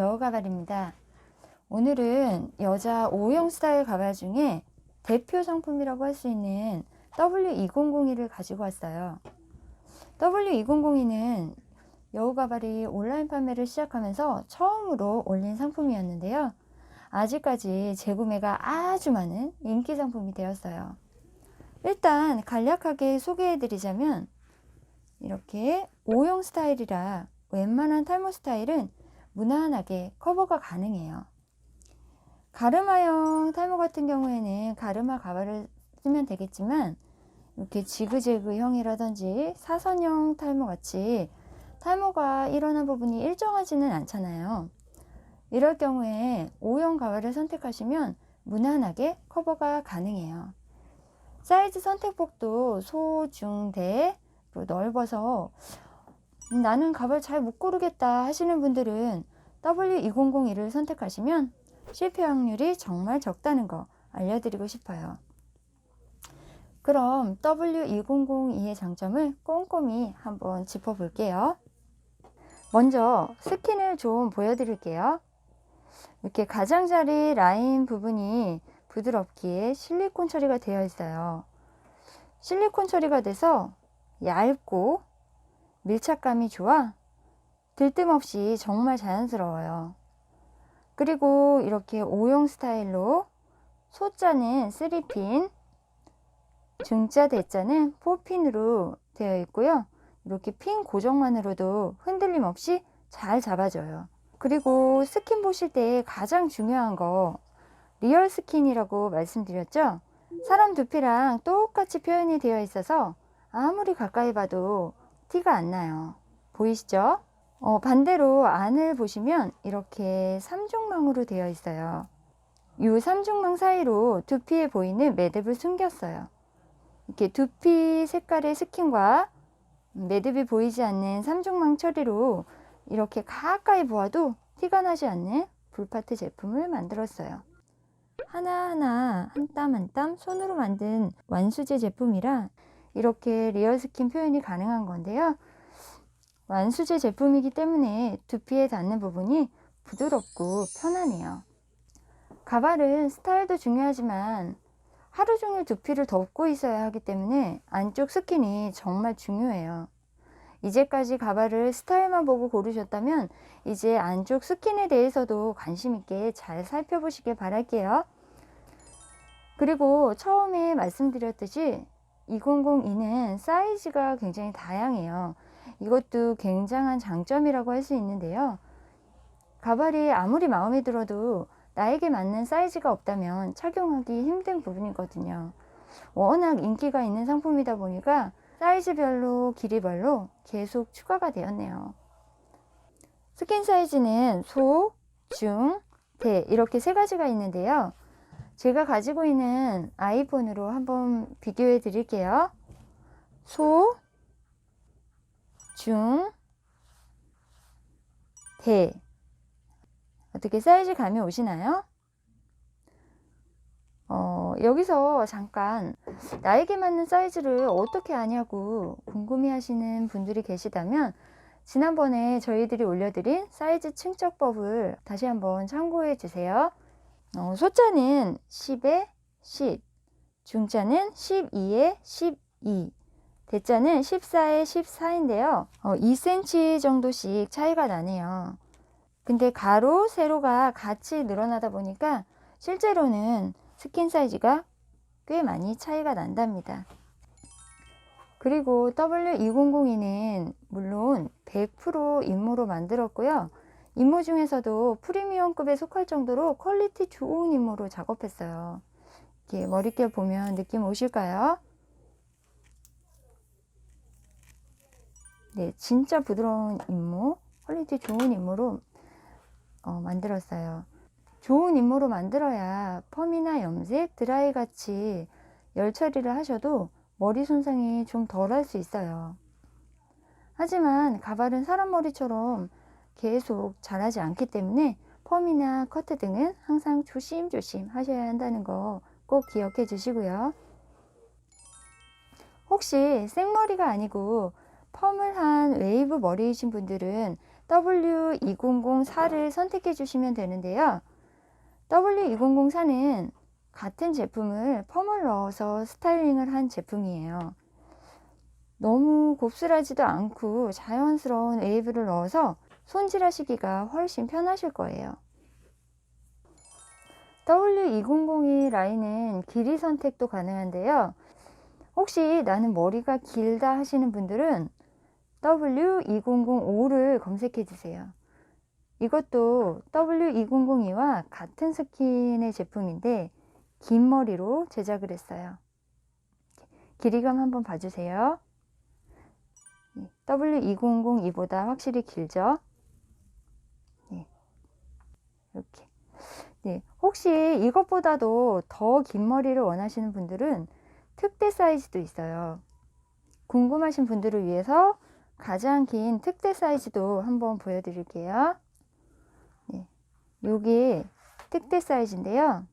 여우 가발입니다. 오늘은 여자 O형 스타일 가발 중에 대표 상품이라고 할 수 있는 W2002를 가지고 왔어요. W2002는 여우 가발이 온라인 판매를 시작하면서 처음으로 올린 상품이었는데요. 아직까지 재구매가 아주 많은 인기 상품이 되었어요. 일단 간략하게 소개해 드리자면 이렇게 O형 스타일이라 웬만한 탈모 스타일은 무난하게 커버가 가능해요. 가르마형 탈모 같은 경우에는 가르마 가발을 쓰면 되겠지만 이렇게 지그재그형이라든지 사선형 탈모 같이 탈모가 일어난 부분이 일정하지는 않잖아요. 이럴 경우에 O형 가발을 선택하시면 무난하게 커버가 가능해요. 사이즈 선택폭도 소, 중, 대 넓어서 나는 가발 잘 못 고르겠다 하시는 분들은 W2001을 선택하시면 실패 확률이 정말 적다는 거 알려드리고 싶어요. 그럼 W2002의 장점을 꼼꼼히 한번 짚어볼게요. 먼저 스킨을 좀 보여드릴게요. 이렇게 가장자리 라인 부분이 부드럽게 실리콘 처리가 되어 있어요. 실리콘 처리가 돼서 얇고 밀착감이 좋아 들뜸 없이 정말 자연스러워요. 그리고 이렇게 O형 스타일로 소자는 3핀, 중자 대자는 4핀으로 되어 있고요. 이렇게 핀 고정만으로도 흔들림 없이 잘 잡아줘요. 그리고 스킨 보실 때 가장 중요한 거 리얼 스킨이라고 말씀드렸죠? 사람 두피랑 똑같이 표현이 되어 있어서 아무리 가까이 봐도 티가 안 나요. 보이시죠? 어, 반대로 안을 보시면 이렇게 삼중망으로 되어 있어요. 이 삼중망 사이로 두피에 보이는 매듭을 숨겼어요. 이렇게 두피 색깔의 스킨과 매듭이 보이지 않는 삼중망 처리로 이렇게 가까이 보아도 티가 나지 않는 불파트 제품을 만들었어요. 하나하나 한 땀 한 땀 손으로 만든 완수제 제품이라 이렇게 리얼 스킨 표현이 가능한 건데요. 완수제 제품이기 때문에 두피에 닿는 부분이 부드럽고 편하네요. 가발은 스타일도 중요하지만 하루 종일 두피를 덮고 있어야 하기 때문에 안쪽 스킨이 정말 중요해요. 이제까지 가발을 스타일만 보고 고르셨다면 이제 안쪽 스킨에 대해서도 관심 있게 잘 살펴보시길 바랄게요. 그리고 처음에 말씀드렸듯이 2002는 사이즈가 굉장히 다양해요. 이것도 굉장한 장점이라고 할 수 있는데요. 가발이 아무리 마음에 들어도 나에게 맞는 사이즈가 없다면 착용하기 힘든 부분이거든요. 워낙 인기가 있는 상품이다 보니까 사이즈별로 길이별로 계속 추가가 되었네요. 스킨 사이즈는 소, 중, 대 이렇게 세 가지가 있는데요. 제가 가지고 있는 아이폰으로 한번 비교해 드릴게요. 소, 중, 대. 어떻게 사이즈 감이 오시나요? 어, 여기서 잠깐 나에게 맞는 사이즈를 어떻게 아냐고 궁금해 하시는 분들이 계시다면 지난번에 저희들이 올려드린 사이즈 측정법을 다시 한번 참고해 주세요. 어, 소자는 10에 10, 중자는 12에 12, 대자는 14에 14인데요. 어, 2cm 정도씩 차이가 나네요. 근데 가로, 세로가 같이 늘어나다 보니까 실제로는 스킨 사이즈가 꽤 많이 차이가 난답니다. 그리고 W2002는 물론 100% 인모로 만들었고요. 인모 중에서도 프리미엄급에 속할 정도로 퀄리티 좋은 인모로 작업했어요. 이렇게 머릿결 보면 느낌 오실까요? 네, 진짜 부드러운 인모, 퀄리티 좋은 인모로 어, 만들었어요. 좋은 인모로 만들어야 펌이나 염색, 드라이 같이 열 처리를 하셔도 머리 손상이 좀 덜 할 수 있어요. 하지만 가발은 사람 머리처럼 계속 자라지 않기 때문에 펌이나 커트 등은 항상 조심조심 하셔야 한다는 거 꼭 기억해 주시고요. 혹시 생머리가 아니고 펌을 한 웨이브 머리이신 분들은 W2004를 선택해 주시면 되는데요. W2004는 같은 제품을 펌을 넣어서 스타일링을 한 제품이에요. 너무 곱슬하지도 않고 자연스러운 웨이브를 넣어서 손질하시기가 훨씬 편하실 거예요. W2002 라인은 길이 선택도 가능한데요. 혹시 나는 머리가 길다 하시는 분들은 W2005를 검색해 주세요. 이것도 W2002와 같은 스킨의 제품인데 긴 머리로 제작을 했어요. 길이감 한번 봐주세요. W2002보다 확실히 길죠? 네. 이렇게. 네. 혹시 이것보다도 더 긴 머리를 원하시는 분들은 특대 사이즈도 있어요. 궁금하신 분들을 위해서 가장 긴 특대 사이즈도 한번 보여드릴게요. 네. 요게 특대 사이즈인데요.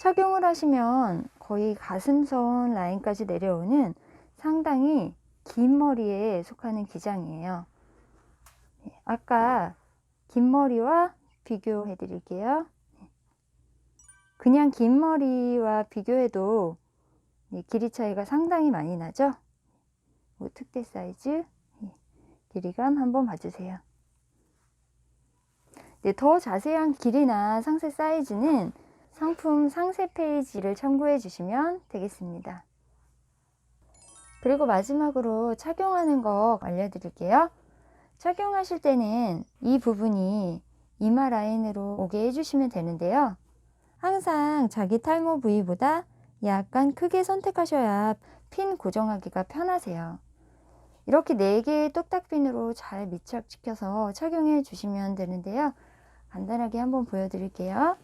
착용을 하시면 거의 가슴선 라인까지 내려오는 상당히 긴 머리에 속하는 기장이에요. 네, 아까 긴 머리와 비교해 드릴게요. 그냥 긴 머리와 비교해도 네, 길이 차이가 상당히 많이 나죠? 뭐 특대 사이즈 네, 길이감 한번 봐주세요. 네, 더 자세한 길이나 상세 사이즈는 상품 상세 페이지를 참고해 주시면 되겠습니다. 그리고 마지막으로 착용하는 거 알려드릴게요. 착용하실 때는 이 부분이 이마 라인으로 오게 해주시면 되는데요. 항상 자기 탈모 부위보다 약간 크게 선택하셔야 핀 고정하기가 편하세요. 이렇게 4개의 똑딱핀으로 잘 밀착시켜서 착용해 주시면 되는데요. 간단하게 한번 보여드릴게요.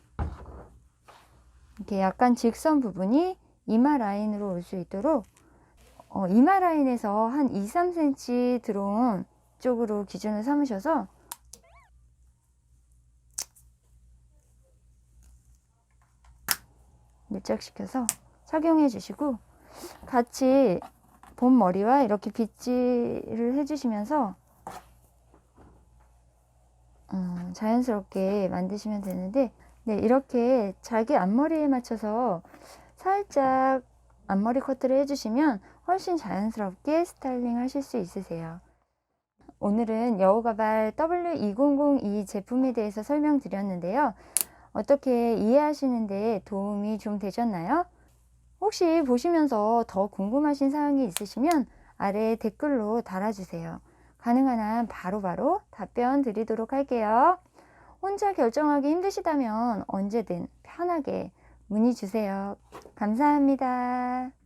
이렇게 약간 직선 부분이 이마 라인으로 올 수 있도록 어, 이마 라인에서 한 2, 3cm 들어온 쪽으로 기준을 삼으셔서 밀착시켜서 착용해 주시고 같이 본 머리와 이렇게 빗질을 해주시면서 음, 자연스럽게 만드시면 되는데 네, 이렇게 자기 앞머리에 맞춰서 살짝 앞머리 커트를 해주시면 훨씬 자연스럽게 스타일링 하실 수 있으세요. 오늘은 여우가발 W2002 제품에 대해서 설명드렸는데요. 어떻게 이해하시는데 도움이 좀 되셨나요? 혹시 보시면서 더 궁금하신 사항이 있으시면 아래 댓글로 달아주세요. 가능한 한 바로바로 답변 드리도록 할게요. 혼자 결정하기 힘드시다면 언제든 편하게 문의 주세요. 감사합니다.